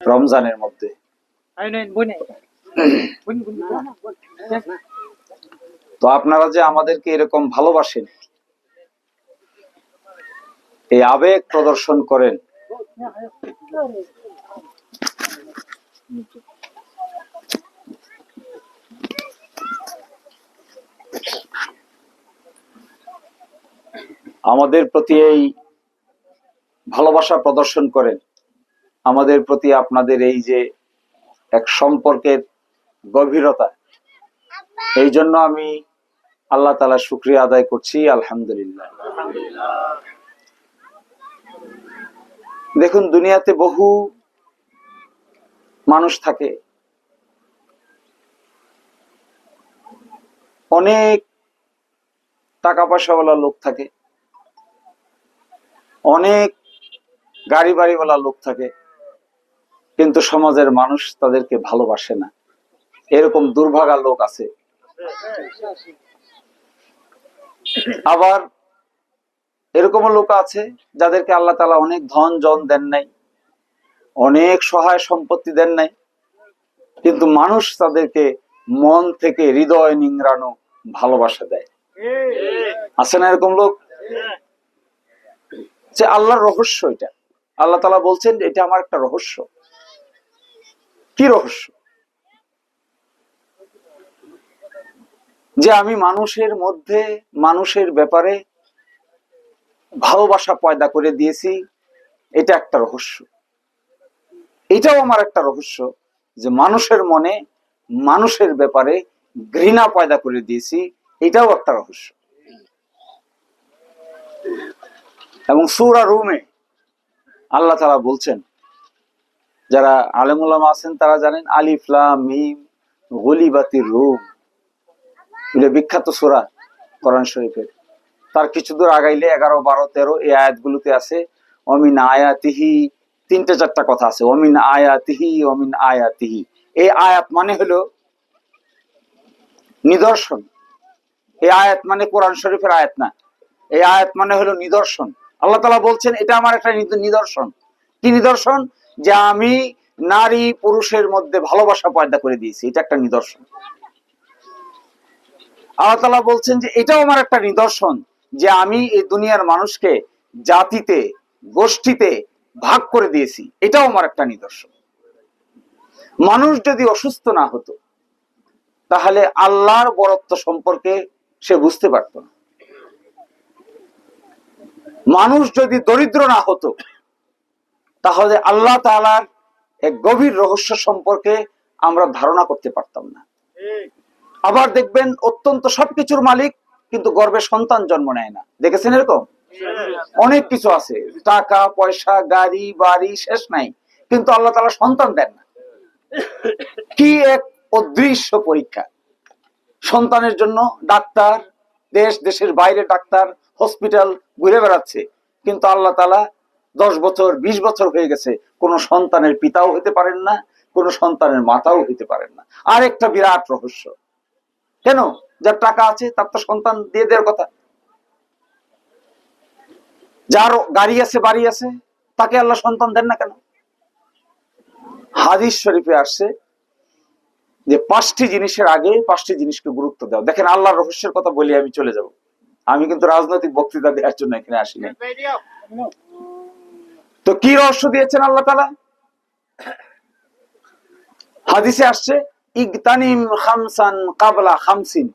রমজানের মধ্যে। তো আপনারা যে আমাদেরকে এরকম ভালোবাসেন এই আবেগ প্রদর্শন করেন আমাদের প্রতি এই ভালোবাসা প্রদর্শন করেন। আমাদের প্রতি আপনাদের এই যে এক সম্পর্কের গভীরতা, এই জন্য আমি আল্লাহ তালা শুক্রিয়া আদায় করছি, আলহামদুলিল্লাহ। দেখুন, দুনিয়াতে বহু মানুষ থাকে। অনেক টাকা পয়সাওয়ালা লোক থাকে। অনেক গাড়ি বাড়িওয়ালা লোক থাকে। কিন্তু সমাজের মানুষ তাদেরকে ভালোবাসে না। এরকম দুর্ভাগা লোক আছে। আবার এরকমও লোক আছে যাদেরকে আল্লাহ তালা অনেক ধন, জন দেন নাই, অনেক সহায় সম্পত্তি দেন নাই, কিন্তু মানুষ তাদেরকে মন থেকে হৃদয় নিংড়ানো ভালোবাসা দেয়। আছে না এরকম লোক? যে আল্লাহর রহস্য এটা। আল্লাহ তালা বলছেন এটা আমার একটা রহস্য। কি রহস্য? যে আমি মানুষের মধ্যে, মানুষের ব্যাপারে ভালোবাসা পয়দা করে দিয়েছি, এটা একটা রহস্য। এটাও আমার একটা রহস্য যে মানুষের মনে, মানুষের ব্যাপারে ঘৃণা পয়দা করে দিয়েছি, এটাও একটা রহস্য। এবং সুরা রুমে আল্লাহ তালা বলছেন যারা আলেমুল্লাম আছেন, তারা জানেন আলিফলাম মিম, গলিবাতির রুম এগুলো বিখ্যাত সুরা কোরআন শরীফের তার কিছু দূর আগাইলে এগারো, বারো, তেরো এই আয়াতগুলোতে আছে, অমিন আয়াতিহি তিনটে চারটা কথা আছে, অমিন আয়াতিহি অমিন আয়াতিহি এই আয়াত মানে হলো নিদর্শন। এই আয়াত মানে কোরআন শরীফের আয়াত না। এই আয়াত মানে হলো নিদর্শন। আল্লাহ তালা বলছেন, এটা আমার একটা নিদ- নিদর্শন। কি নিদর্শন? যে আমি নারী পুরুষের মধ্যে ভালোবাসা পয়দা করে দিয়েছি, এটা একটা নিদর্শন। আল্লাহ তালা বলছেন যে, এটাও আমার একটা নিদর্শন যে আমি এই দুনিয়ার মানুষকে জাতিতে, গোষ্ঠীতে ভাগ করে দিয়েছি, এটাও আমার একটা নিদর্শন। মানুষ যদি অসুস্থ না হতো, তাহলে আল্লাহর বরত্ব সম্পর্কে সে বুঝতে পারত না। মানুষ যদি দরিদ্র না হতো তাহলে আল্লাহ তালার এক গভীর রহস্য সম্পর্কে আমরা ধারণা করতে পারতাম না। আবার দেখবেন অত্যন্ত সবকিছুর মালিক কিন্তু গর্বে সন্তান জন্ম নেয় না। দেখেছেন এরকম? অনেক কিছু আছে। টাকা, পয়সা, গাড়ি, বাড়ি শেষ নাই। কিন্তু আল্লাহ তালা সন্তান দেন না। কি এক অদৃশ্য পরীক্ষা। সন্তানের জন্য ডাক্তার, দেশ, দেশের বাইরে ডাক্তার, হসপিটাল ঘুরে বেড়াচ্ছে। কিন্তু আল্লাহ তালা দশ বছর, বিশ বছর হয়ে গেছে, কোনো সন্তানের পিতাও হতে পারেন না, কোনো সন্তানের মাতাও হতে পারেন না। আর একটা বিরাট রহস্য। কেন? যার টাকা আছে, তার তো সন্তান দিয়ে দেওয়ার কথা। যার গাড়ি আছে, বাড়ি আছে, তাকে আল্লাহ সন্তান দেন না কেন? হাদিস শরীফে আসছে যে পাঁচটি জিনিসের আগে পাঁচটি জিনিসকে গুরুত্ব দাও। দেখেন আল্লাহর রহস্যের কথা বলি আমি চলে যাব। আমি কিন্তু রাজনৈতিক বক্তৃতা দেওয়ার জন্য এখানে আসিনি। তো কি রহস্য দিয়েছেন আল্লাহ তালা হাদিসে আসছে, ইগতানিম খামসান কাবলা খামসিন।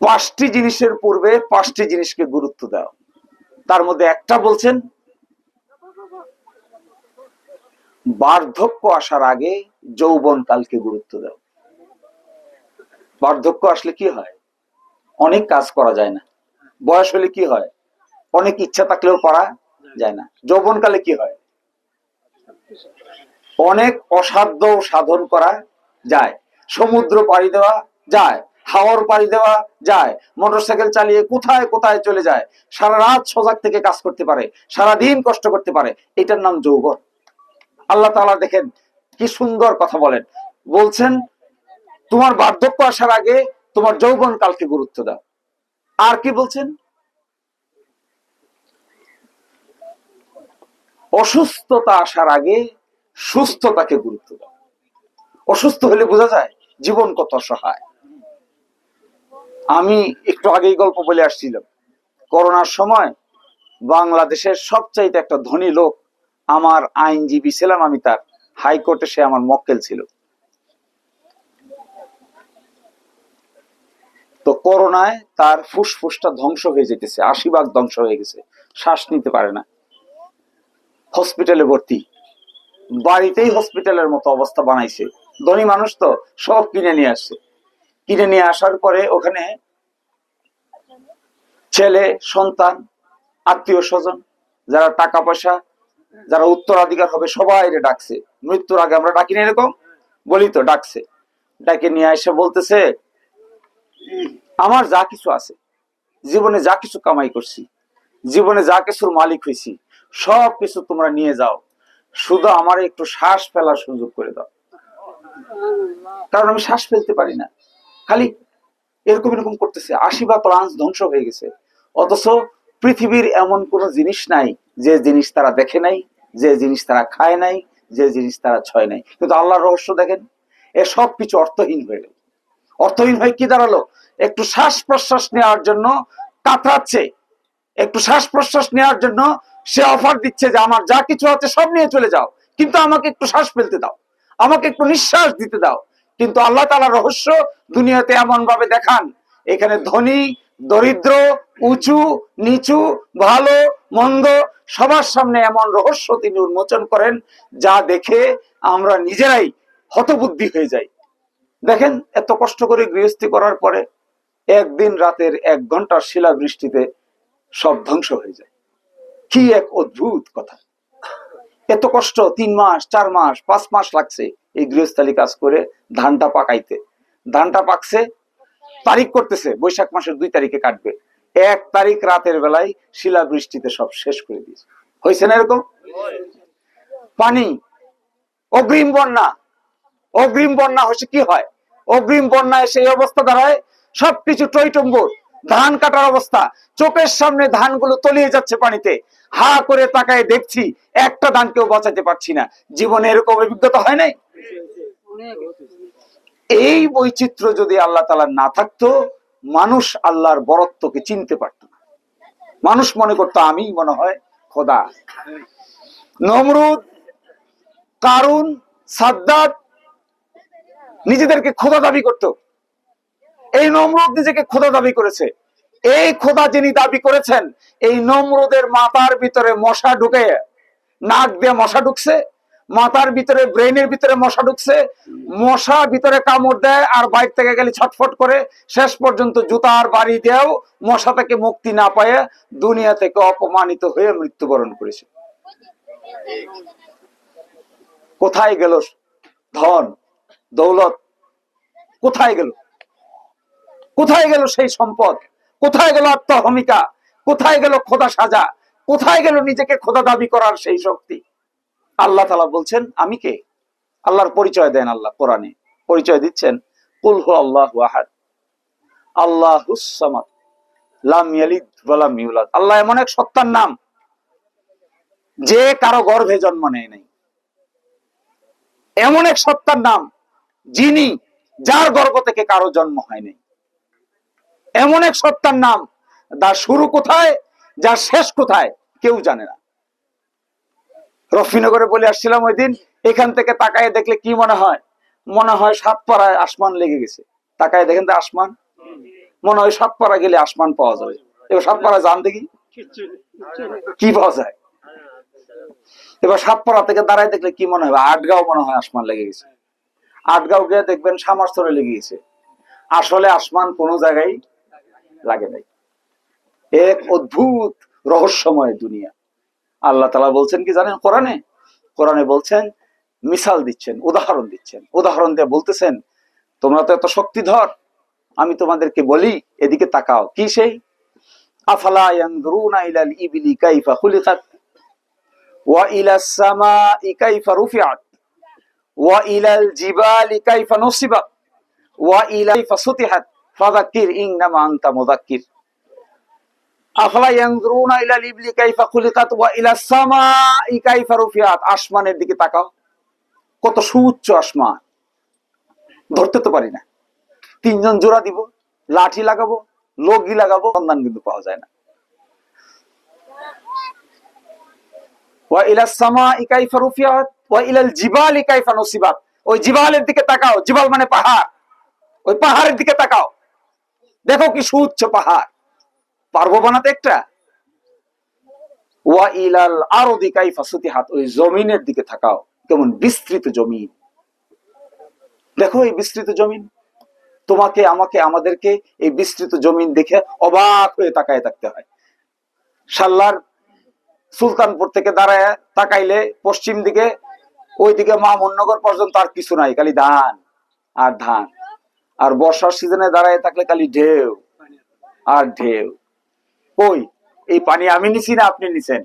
পাঁচটি জিনিসের পূর্বে পাঁচটি জিনিসকে গুরুত্ব দাও। তার মধ্যে একটা বলছেন, বার্ধক্য আসার আগে যৌবন কালকে গুরুত্ব দাও। বার্ধক্য আসলে কি হয়? অনেক কাজ করা যায় না। বয়স হলে কি হয়? অনেক ইচ্ছা থাকলেও করা যায় না। যৌবনকালে কি হয়? অনেক অসাধ্য সাধন করা যায়। সমুদ্র পাড়ি দেওয়া যায়। হাওয়ার পাড়ি দেওয়া যায়। মোটরসাইকেল চালিয়ে কোথায় কোথায় চলে যায়। সারা রাত সজাগ থেকে কাজ করতে পারে। সারা দিন কষ্ট করতে পারে। এটার নাম যৌবন। আল্লাহ তাআলা দেখেন কি সুন্দর কথা বলেন। বলছেন, তোমার বার্ধক্য আসার আগে তোমার যৌবন কালকে গুরুত্ব দাও। আর কি বলছেন? অসুস্থতা আসার আগে সুস্থতাকে গুরুত্ব দাও। অসুস্থ হলে বোঝা যায় জীবন কত অসহায়। আমি একটু আগেই গল্প বলে আসছিলাম। করোনার সময় বাংলাদেশের সবচাইতে একটা ধনী লোক, আমার আইনজীবী ছিলাম আমি তার হাইকোর্টে, সে আমার মক্কেল ছিল। তো করোনায় তার ফুসফুসটা ধ্বংস হয়ে যেতেছে, আশি ভাগ ধ্বংস হয়ে গেছে, শ্বাস নিতে পারে না। হসপিটালে ভর্তি। বাড়িতেই হসপিটালের মতো অবস্থা বানাইছে। ধনী মানুষ তো সব কিনে নিয়ে আসছে। কিনে নিয়ে আসার পরে ওখানে ছেলে, সন্তান, আত্মীয় স্বজন, যারা টাকা পয়সা, যারা উত্তরাধিকার হবে, সবাই রে ডাকছে। মৃত্যুর আগে আমরা ডাকি না এরকম? বলি তো, ডাকছে। ডাকে নিয়ে এসে বলতেছে, আমার যা কিছু আছে, জীবনে যা কিছু কামাই করছি, জীবনে যা কিছুর মালিক হয়েছি সব কিছু তোমরা নিয়ে যাও। শুধু আমার একটু শ্বাস ফেলার সুযোগ করে দাও। কারণ আমি শ্বাস ফেলতে পারি না। খালি এরকম এরকম করতেছে। আশি বা প্রান্স ধ্বংস হয়ে গেছে। অথচ পৃথিবীর এমন কোন জিনিস নাই, যে জিনিস তারা দেখে নাই, যে জিনিস তারা খায় নাই, যে জিনিস তারা ছয় নাই। কিন্তু আল্লাহর রহস্য দেখেন, এ সব কিছু অর্থহীন হয়ে গেল। অর্থহীন হয়ে কি দাঁড়াল? একটু শ্বাস প্রশ্বাস নেওয়ার জন্য কাতরাচ্ছে। একটু শ্বাস প্রশ্বাস নেওয়ার জন্য সে অফার দিচ্ছে যে আমার যা কিছু আছে সব নিয়ে চলে যাও। কিন্তু আমাকে একটু শ্বাস ফেলতে দাও। আমাকে একটু নিঃশ্বাস দিতে দাও। কিন্তু আল্লাহ তালার রহস্য দুনিয়াতে এমন ভাবে দেখান, এখানে ধনী, দরিদ্র, উঁচু, নিচু, ভালো, মন্দ, সবার সামনে এমন রহস্য তিনি উন্মোচন করেন, যা দেখে আমরা নিজেরাই হতবুদ্ধি হয়ে যাই। দেখেন, এত কষ্ট করে গৃহস্থী করার পরে একদিন রাতের এক ঘণ্টার শিলা বৃষ্টিতে সব ধ্বংস হয়ে যায়। কি এক অদ্ভুত কথা। এত কষ্ট, তিন মাস, চার মাস, পাঁচ মাস লাগছে এই গৃহস্থালী কাজ করে ধানটা পাকাইতে। ধানটা পাকছে, তারিখ করতেছে, বৈশাখ মাসের দুই তারিখে কাটবে। এক তারিখ রাতের বেলায় শিলা বৃষ্টিতে সব শেষ করে দিয়েছে। হয়েছে না এরকম? পানি, অগ্রিম বন্যা। অগ্রিম বন্যা হচ্ছে কি হয়? অগ্রিম বন্যায় সেই অবস্থা দাঁড়ায়, সবকিছু টইটম্বর ধান কাটার অবস্থা। চোখের সামনে ধানগুলো তলিয়ে যাচ্ছে পানিতে। হা করে তাকায় দেখছি একটা ধান কেউ বাঁচাতে পারছি না। জীবনে এরকম অভিজ্ঞতা হয় নাই? এই বৈচিত্র্য যদি আল্লাহ তালা না থাকতো, মানুষ আল্লাহর বরত্বকে চিনতে পারত না। মানুষ মনে করতো, আমি মনে হয় খোদা। নমরুদ, কারুন, সাদ্দাত নিজেদেরকে খোদা দাবি করত। এই নমরুদ নিজেকে খোদা দাবি করেছে। এই খোদা যিনি দাবি করেছেন, এই নমরুদের মাথার ভিতরে মশা ঢুকে, নাক দিয়ে মশা ঢুকছে, মাথার ভিতরে ব্রেনের ভিতরে মশা ঢুকছে, মশা ভিতরে কামড় দেয় আর বাইর থেকে গেলে ছটফট করে, শেষ পর্যন্ত জুতার বাড়ি দেও মশা থেকে মুক্তি না পায় দুনিয়া থেকে অপমানিত হয়ে মৃত্যুবরণ করেছে। কোথায় গেল ধন, দৌলত? কোথায় গেল? কোথায় গেল সেই সম্পদ? কোথায় গেল আত্মহমিকা? কোথায় গেল খোদা সাজা? কোথায় গেল নিজেকে খোদা দাবি করার সেই শক্তি? আল্লাহ তালা বলছেন, আমি কে? আল্লাহর পরিচয় দেন আল্লাহ কোরআনে। পরিচয় দিচ্ছেন আল্লাহ আহাদ। আল্লাহ আল্লাহ এমন এক সত্তার নাম, যে কারও গর্ভে জন্ম নেয় নাই। এমন এক সত্তার নাম, যিনি যার গর্ভ থেকে কারও জন্ম হয় নাই। এমন এক সত্তার নাম। যার শুরু কোথায়, যার শেষ কোথায়, কেউ জানে না। রফিনগরে বলে আসছিলাম ওই দিন, এখান থেকে তাকায় দেখলে কি মনে হয়? মনে হয় সাত পাড়ায় আসমান লেগে গেছে। তাকায় দেখেন তো আসমান। মনে হয় সাত পাড়া গেলে আসমান পাওয়া যাবে। এবার সাত পাড়া যান দেখি। কি পাওয়া যায়? এবার সাতপাড়া থেকে দাঁড়ায় দেখলে কি মনে হবে? আটগাঁও মনে হয় আসমান লেগে গেছে। আটগাঁও গিয়ে দেখবেন সামারস্থরে লেগে গেছে। আসলে আসমান কোনো জায়গায় লাগে নাই। এক অদ্ভুত রহস্যময় দুনিয়া। আল্লাহ তালা বলছেন কি জানেন? কোরআনে? কোরআনে বলছেন, মিসাল দিচ্ছেন, উদাহরণ দিচ্ছেন। উদাহরণ দিয়ে বলতেছেন, তোমরা তো এত শক্তিধর, আমি তোমাদেরকে বলি, এদিকে তাকাও। কি সেই? আফালা ইলাল ইবিলি কাইফা ওয়া কাইফা ওয়া ইলাল জিবালি কাইফা নুসিবাত, ওয়া ইলা সুতিহাত আসমানের দিকে তাকাও। কত সুউচ্চ আসমান। ধরতে তো পারি না। তিনজন জোড়া দিব, লাঠি লাগাবো, লগি লাগাবো, সন্ধান কিন্তু পাওয়া যায় না। ওই জিবালের দিকে তাকাও। জিবাল মানে পাহাড়। ওই পাহাড়ের দিকে তাকাও। দেখো কি সুউচ্চ পাহাড়। পারব বানাতে একটা? ওয়া ইলাল আরদি কাইফা সুতিহাত, ওই জমিনের দিকে তাকাও কেমন বিস্তৃত জমিন। দেখো এই বিস্তৃত জমিন। তোমাকে, আমাকে, আমাদেরকে এই বিস্তৃত জমিন দেখে অবাক হয়ে তাকায় থাকতে হয়। সাল্লার সুলতানপুর থেকে দাঁড়ায়, তাকাইলে পশ্চিম দিকে, ওইদিকে মামুন্নগর পর্যন্ত আর কিছু নাই, খালি ধান আর ধান। আর বর্ষার সিজনে দাঁড়ায় থাকলে খালি ঢেউ আর ঢেউ। কই এই পানি আমি নিছি না আপনি নিছেন?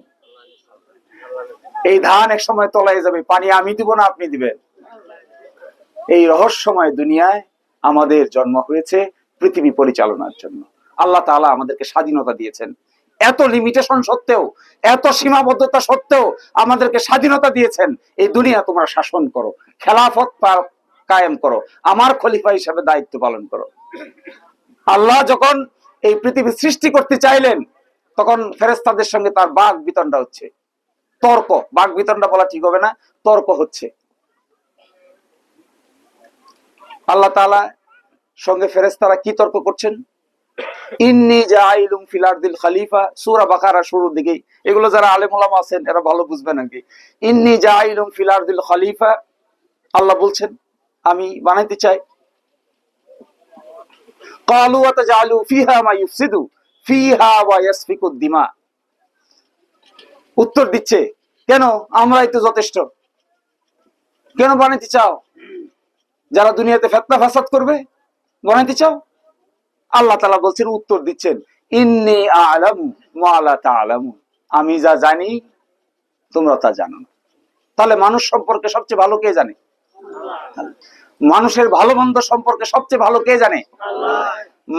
এই ধান এক সময় তলায় যাবে, পানি আমি দিব না আপনি দিবেন? এই রহস্যময় দুনিয়ায় আমাদের জন্ম হয়েছে পৃথিবী পরিচালনার জন্য। আল্লাহ তাআলা আমাদেরকে স্বাধীনতা দিয়েছেন। এত লিমিটেশন সত্ত্বেও, এত সীমাবদ্ধতা সত্ত্বেও আমাদেরকে স্বাধীনতা দিয়েছেন। এই দুনিয়া তোমরা শাসন করো। খেলাফত কায়েম করো। আমার খলিফা হিসাবে দায়িত্ব পালন করো। আল্লাহ যখন এই পৃথিবী সৃষ্টি করতে চাইলেন, তখন ফেরেস্তাদের সঙ্গে তার বাঘ বিতণ্ডা হচ্ছে। তর্ক বাঘ বিতণ্ডা বলা ঠিক হবে না, তর্ক হচ্ছে। আল্লাহ তাআলা সঙ্গে ফেরেস্তারা কি তর্ক করছেন? ইন্নি জাইলুম ফিল আরদিল খলিফা, সূরা বাকারা শুরুর দিকেই এগুলো যারা আলেম ওলামা আছেন, এরা ভালো বুঝবে নাকি ইন্নি জাইলুম ফিল আরদিল খলিফা, আল্লাহ বলছেন আমি বানাইতে চাই। কালু আতাজালু ফিহা মা ইউফসিদু, ফিহা ওয়া ইয়াসফিকু দিমা। উত্তর দিচ্ছে, কেন আমরাই তো যথেষ্ট। কেন বানাইতে চাও? যারা দুনিয়াতে ফেতনা ফাসাদ করবে, বানাইতে চাও? আল্লাহ তালা বলছেন, উত্তর দিচ্ছেন, ইন্নি আলম মালা তালামু আমি যা জানি, তোমরা তা জানো তাহলে মানুষ সম্পর্কে সবচেয়ে ভালো কে জানে? মানুষের ভালো মন্দ সম্পর্কে সবচেয়ে ভালো কে জানে?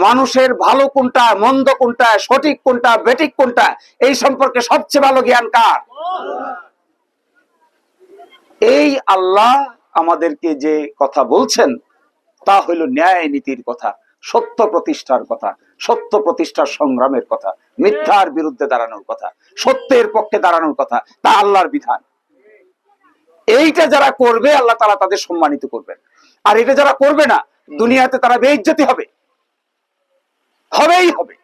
মানুষের ভালো কোনটা, মন্দ কোনটা, সঠিক কোনটা, বেঠিক কোনটা, এই সম্পর্কে সবচেয়ে ভালো জ্ঞান কার? এই আল্লাহ আমাদেরকে যে কথা বলছেন, তা হইল ন্যায় নীতির কথা, সত্য প্রতিষ্ঠার কথা, সত্য প্রতিষ্ঠার সংগ্রামের কথা, মিথ্যার বিরুদ্ধে দাঁড়ানোর কথা, সত্যের পক্ষে দাঁড়ানোর কথা, তা আল্লাহর বিধান। এইটা যারা করবে আল্লাহ তালা তাদের সম্মানিত করবেন। আর এটা যারা করবে না দুনিয়াতে তারা বেইজ্জতি হবে। হবেই হবে।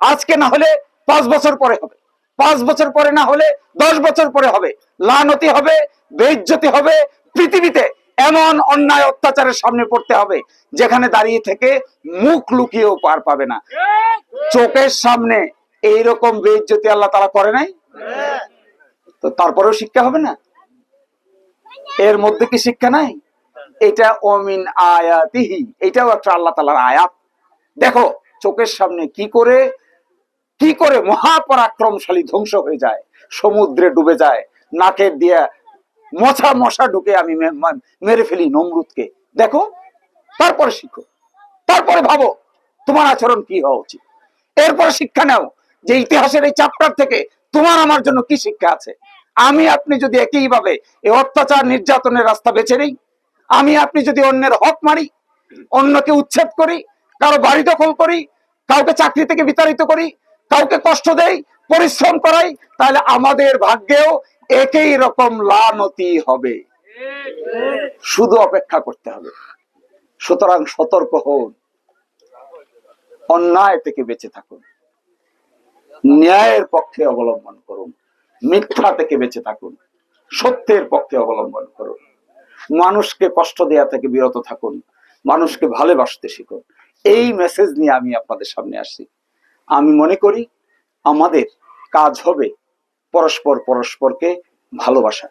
আজকে না হলে পাঁচ বছর পরে হবে। পাঁচ বছর পরে না হলে দশ বছর পরে হবে। লানতি হবে বেইজ্জতি হবে পৃথিবীতে এমন অন্যায় অত্যাচারের সামনে পড়তে হবে যেখানে দাঁড়িয়ে থেকে মুখ লুকিয়েও পার পাবে না। চোখের সামনে এইরকম বেইজ্জতি আল্লাহ তারা করে নাই? তো তারপরেও শিক্ষা হবে না? এর মধ্যে কি শিক্ষা নাই? এটা অমিন আয়াতিহি। এটাও একটা আল্লাহ তালার আয়াত। দেখো, চোখের সামনে কি করে কি করে মহাপরাক্রমশালী ধ্বংস হয়ে যায়, সমুদ্রে ডুবে যায় নাকের দিয়ে মশা মশা ঢুকে আমি মেরে ফেলি নমরুদকে। দেখো, তারপরে শিখো। তারপরে ভাবো, তোমার আচরণ কি হওয়া উচিত? এরপরে শিক্ষা নাও যে ইতিহাসের এই চ্যাপ্টার থেকে তোমার আমার জন্য কি শিক্ষা আছে? আমি আপনি যদি একইভাবে এই অত্যাচার নির্যাতনের রাস্তা বেছে নিই, আমি আপনি যদি অন্যের হক মারি অন্যকে উচ্ছেদ করি, কারও বাড়ি দখল করি, কাউকে চাকরি থেকে বিতাড়িত করি, কাউকে কষ্ট দেই, পরিশ্রম করাই, তাহলে আমাদের ভাগ্যেও একই রকম লানতি হবে। শুধু অপেক্ষা করতে হবে। সুতরাং সতর্ক হন। অন্যায় থেকে বেঁচে থাকুন। ন্যায়ের পক্ষে অবলম্বন করুন। মিথ্যা থেকে বেঁচে থাকুন। সত্যের পক্ষে অবলম্বন করুন। মানুষকে কষ্ট দেয়া থেকে বিরত থাকুন। মানুষকে ভালোবাসতে শিখুন। এই মেসেজ নিয়ে আমি আপনাদের সামনে আসছি। আমি মনে করি আমাদের কাজ হবে পরস্পর পরস্পরকে ভালোবাসা।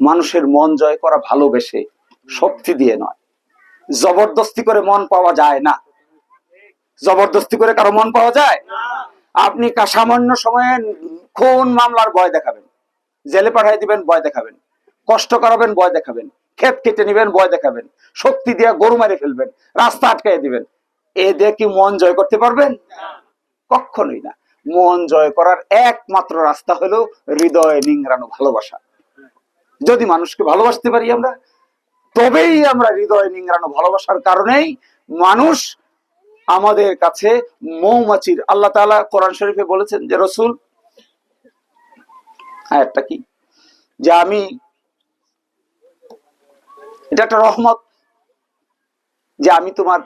মানুষের মন জয় করা ভালোবেসে শক্তি দিয়ে নয়। জবরদস্তি করে মন পাওয়া যায় না। জবরদস্তি করে কারও মন পাওয়া যায়? আপনি সামান্য সময়ে খুন মামলার ভয় দেখাবেন। জেলে পাঠাই দিবেন, ভয় দেখাবেন। কষ্ট করাবেন, ভয় দেখাবেন। ক্ষেত কেটে নিবেন, ভয় দেখাবেন। শক্তি দিয়ে গরু মারে ফেলবেন, রাস্তা আটকাই দিবেন। এ দিয়ে কি মন জয় করতে পারবেন? কখনোই না। মন জয় করার একমাত্র রাস্তা হলো হৃদয়, নিংড়ানো, ভালোবাসা। যদি মানুষকে ভালোবাসতে পারি আমরা, তবেই আমরা হৃদয়, নিংড়ানো, ভালোবাসার কারণেই মানুষ আমাদের কাছে মৌমাছির, আল্লাহ তাআলা কোরআন শরীফে বলেছেন যে, রসুল একটা কি? যে আমি, এটা একটা রহমত যে আমি তোমার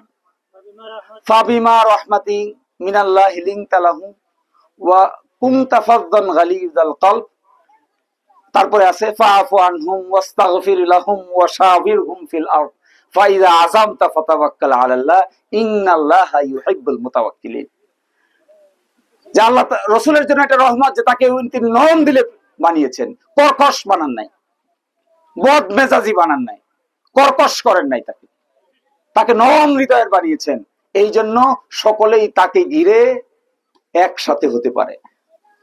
ফাবিমা রহমাতি মিনাল্লাহ হিলিং তালাহু ওয়া কুনতা ফাদ্দান গালিজাল কলব। তারপরে আছে, ফাআফু আনহুম ওয়াস্তাগফির লাহুম ওয়া শাবিরহুম ফিল আরদ। ফাইদা আযামতা ফাতাওয়াক্কাল আলাল্লাহ ইন্নাল্লাহা ইউহিব্বুল মুতাওয়াক্কিলিন। যে আল্লাহ তা- রসুলের জন্য একটা রহমত যে তাকে তিনি নরম দিলে বানিয়েছেন। কর্কশ বানান নাই। বদ মেজাজি বানান নাই। কর্কশ করেন নাই তাকে। তাকে নরম হৃদয়ের বানিয়েছেন। এই জন্য সকলেই তাকে ঘিরে একসাথে হতে পারে।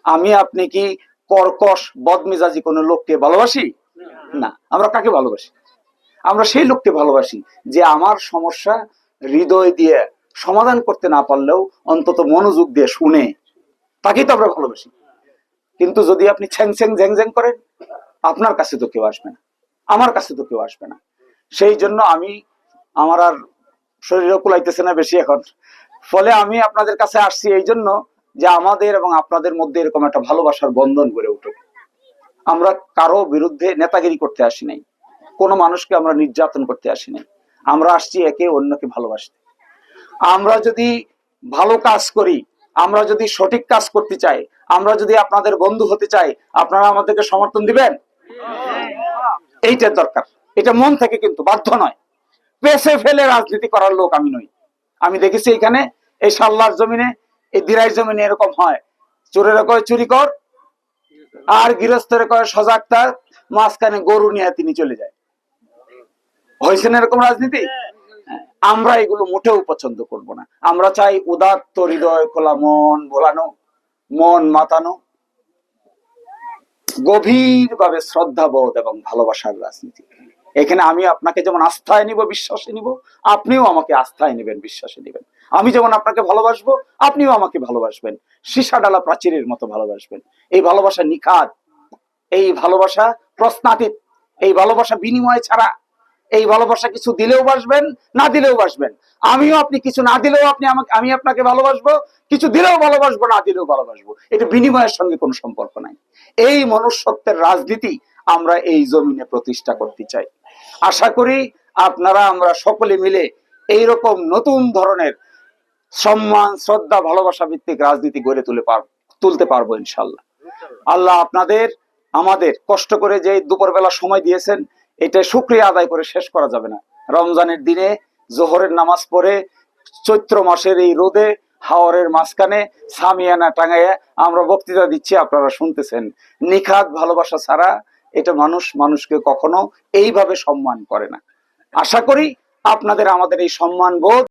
আমি আপনি কি কর্কশ বদমেজাজি কোনো লোককে ভালোবাসি? না। আমরা কাকে ভালোবাসি? আমরা সেই লোককে ভালোবাসি যে আমার সমস্যা হৃদয় দিয়ে সমাধান করতে না পারলেও অন্তত মনোযোগ দিয়ে শুনে, তাকেই তো আমরা ভালোবাসি। কিন্তু যদি আপনি ছ্যাং ছ্যাং ঝ্যাং ঝ্যাং করেন, আপনার কাছে তো কেউ আসবে না, আমার কাছে তো কেউ আসবে না। সেই জন্য আমি, আমার আর শরীরও কুলাইতেছে না বেশি এখন। ফলে আমি আপনাদের কাছে আসছি এই জন্য যে আমাদের এবং আপনাদের মধ্যে এরকম একটা ভালোবাসার বন্ধন গড়ে উঠুক। আমরা কারও বিরুদ্ধে নেতাগিরি করতে আসি নাই। কোনো মানুষকে আমরা নির্যাতন করতে আসি নাই আমরা আসছি একে অন্যকে ভালোবাসতে। আমরা যদি ভালো কাজ করি, আমরা যদি সঠিক কাজ করতে চাই, আমরা যদি আপনাদের বন্ধু হতে চাই, আপনারা আমাদেরকে সমর্থন দিবেন? এইটা দরকার। এটা মন থেকে কিন্তু বাধ্য নয়। পেছে ফেলে রাজনীতি করার লোক আমি নই। আমি দেখেছি এখানে এই সাল্লার জমিনে, এই দিরাই জমিনে এরকম হয়। চোরেরা কয়, চুরি কর। আর গৃহস্থের কয়, সজাগ তার মাঝখানে গরু নিয়ে তিনি চলে যায়। হয়েছে না এরকম রাজনীতি? আমরা এগুলো মোটেও পছন্দ করব না। আমরা চাই উদাত্ত হৃদয় খোলা, মন ভোলানো, মন মাতানো, গভীরভাবে শ্রদ্ধাবোধ এবং ভালোবাসার রাজনীতি। এখানে আমি আপনাকে যেমন আস্থায় নিব, বিশ্বাসে নিব, আপনিও আমাকে আস্থায় নেবেন, বিশ্বাসে নেবেন। আমি যেমন আপনাকে ভালোবাসবো, আপনিও আমাকে ভালোবাসবেন। সীসা ডালা প্রাচীরের মতো ভালোবাসবেন। এই ভালোবাসা নিখাত, এই ভালোবাসা প্রশ্নাতীত, এই ভালোবাসা বিনিময় ছাড়া এই ভালোবাসা কিছু দিলেও বাসবেন, না দিলেও বাসবেন। আমিও আপনি কিছু না দিলেও আপনি আমাকে আমি আপনাকে ভালোবাসবো, কিছু দিলেও ভালোবাসবো, না দিলেও ভালোবাসবো। এটা বিনিময়ের সঙ্গে কোনো সম্পর্ক নাই। এই মনুষ্যত্বের রাজনীতি আমরা এই জমিনে প্রতিষ্ঠা করতে চাই। আশা করি আপনারা, আমরা সকলে মিলে এই রকম নতুন ধরনের সম্মান, শ্রদ্ধা ভালোবাসা ভিত্তিক রাজনীতি গড়ে তুলে পার তুলতে পারব ইনশাল্লাহ। আল্লাহ আপনাদের, আমাদের কষ্ট করে যে দুপুরবেলা সময় দিয়েছেন এটা শুক্রিয়া আদায় করে শেষ করা যাবে না। রমজানের দিনে জোহরের নামাজ পড়ে চৈত্র মাসের এই রোদে হাওরের মাঝখানে সামিয়ানা টাঙ্গাইয়া আমরা বক্তৃতা দিচ্ছি, আপনারা শুনতেছেন। নিখাত ভালোবাসা ছাড়া এটা মানুষ মানুষকে কখনো এইভাবে সম্মান করে না। আশা করি আপনাদের আমাদের এই সম্মান বোধ